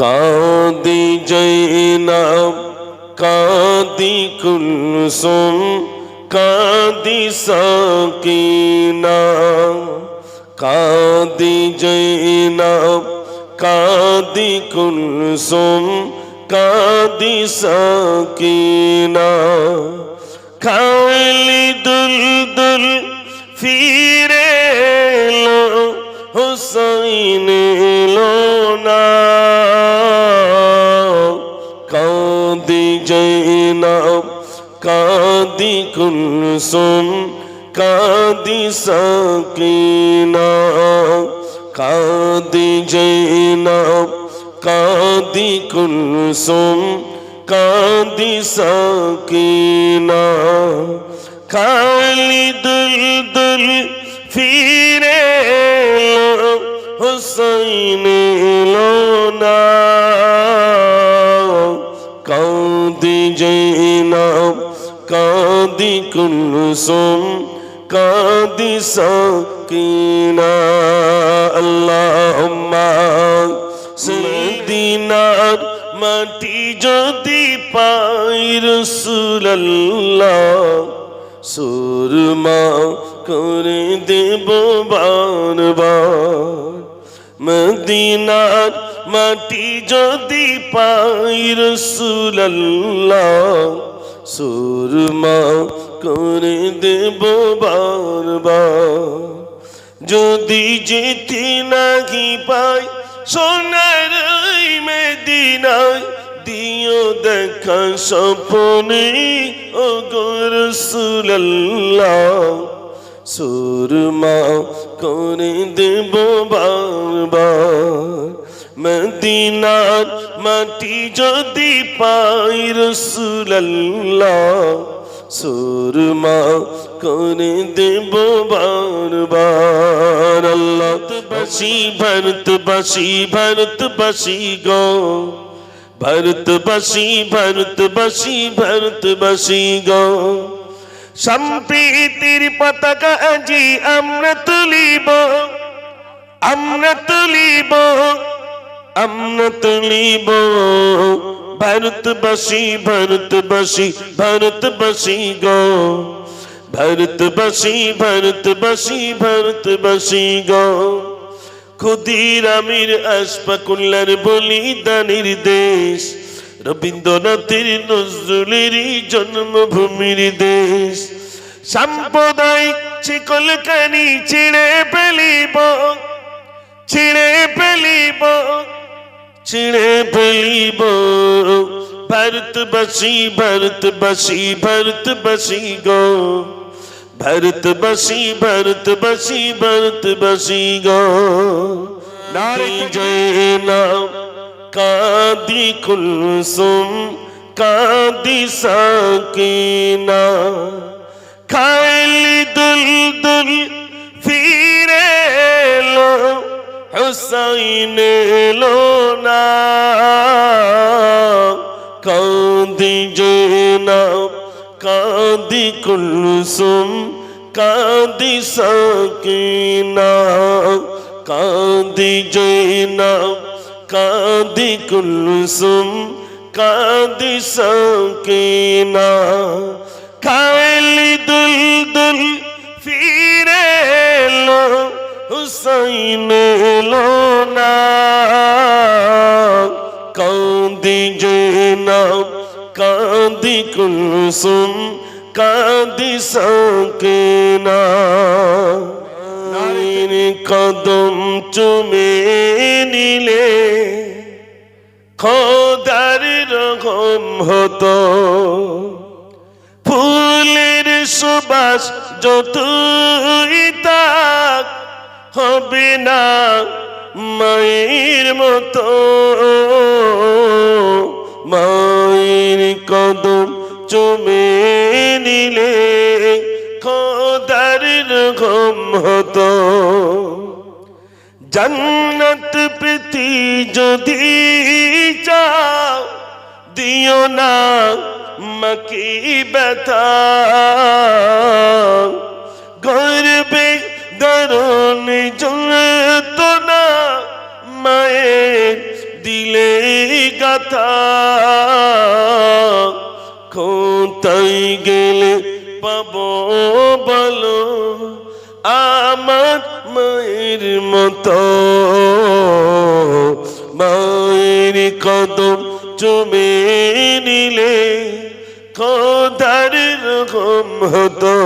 কাদি জৈনাব কাদি কুলসুম, কাদি সাকিনা কাদি জৈনাব কাদি কুলসুম, কাদি সাকিনা খালি দুল দুল ফিরে হুসাইন এলো জৈনাব কাদি কুলসুম কাদি সাকিনা কাদি জৈনাব কাদি কুলসুম কাদি সাকিনা খালি দুল দুল ফিরে হুসাইন এলো সাকিনা আল্লাহুম্মা মদিনার মাটি যদি পাই রসুল্লাহ সুরমা করে দেব বারবার। মদিনার মাটি যদি পাই রসুল্লাহ সুরমা করে দেব বারবার যদি যেতে নাহি পাই, সোনার মেদিনায় দিও দেখা স্বপনে ও গরসুল্লাহ সুরমা করে দেব বারবার। মদিনার মাটি যদি পাই রসুল্লাহ সুরমা করে দেব বারবার। আল্লাহ বাসি ভারতবাসী ভারতবাসী গো। ভারতবাসী ভারতবাসী ভারতবাসী গো। সম্প্রীতির পতাকা আজি আমরা তুলিব আমরা তুলিব আমরা তুলিব। ভারতবাসী ভারতবাসী ভারতবাসী গো। ভারতবাসী ভারতবাসী ভারতবাসী গো। খুদির আমির আশফাকুল্লার বলিদানির দেশ, রবীন্দ্রনাথের নজরুলেরই জন্মভূমির দেশ। সাম্প্রদায়িক শিকলকানি ছিঁড়ে ফেলিব, ছিঁড়ে ফেলিব ছিঁড়ে ফেলিব ভারতবাসী ভারতবাসী ভারতবাসী গো ভারতবাসী ভারতবাসী ভারতবাসী গো নারী জয় নাম কাদি কুলসুম কাদি সাকিনা খাইলি হুসাইন এলো না। কাদি জৈনাব, কাদি কুলসুম, কাদি সাকিনা। কাদি জৈনাব, কাদি কুলসুম, কাদি সাকিনা। খাইলি দুল দুল হুসাইন এলো না। কান্দি জৈনাব কান্দি কুলসুম, কান্দি সাকিনা। নারীর কদম চুমে নিলে খোদার রকম হতো। ফুলের সুবাস যতই হবে না মায়ের মতো। মায়ের কদম চুমে নিলে খোদার রকম হতো। জান্নাত প্রীতি যদি চাও, দিও না মাকি ব্যথা। গর্বে দরুন যত না মায়ের দিলে গাথা। কোথায় গেলে পাব বলো? আমার মায়ের মতো। মায়ের কদম চুমে নিলে খোদার রকম হতো?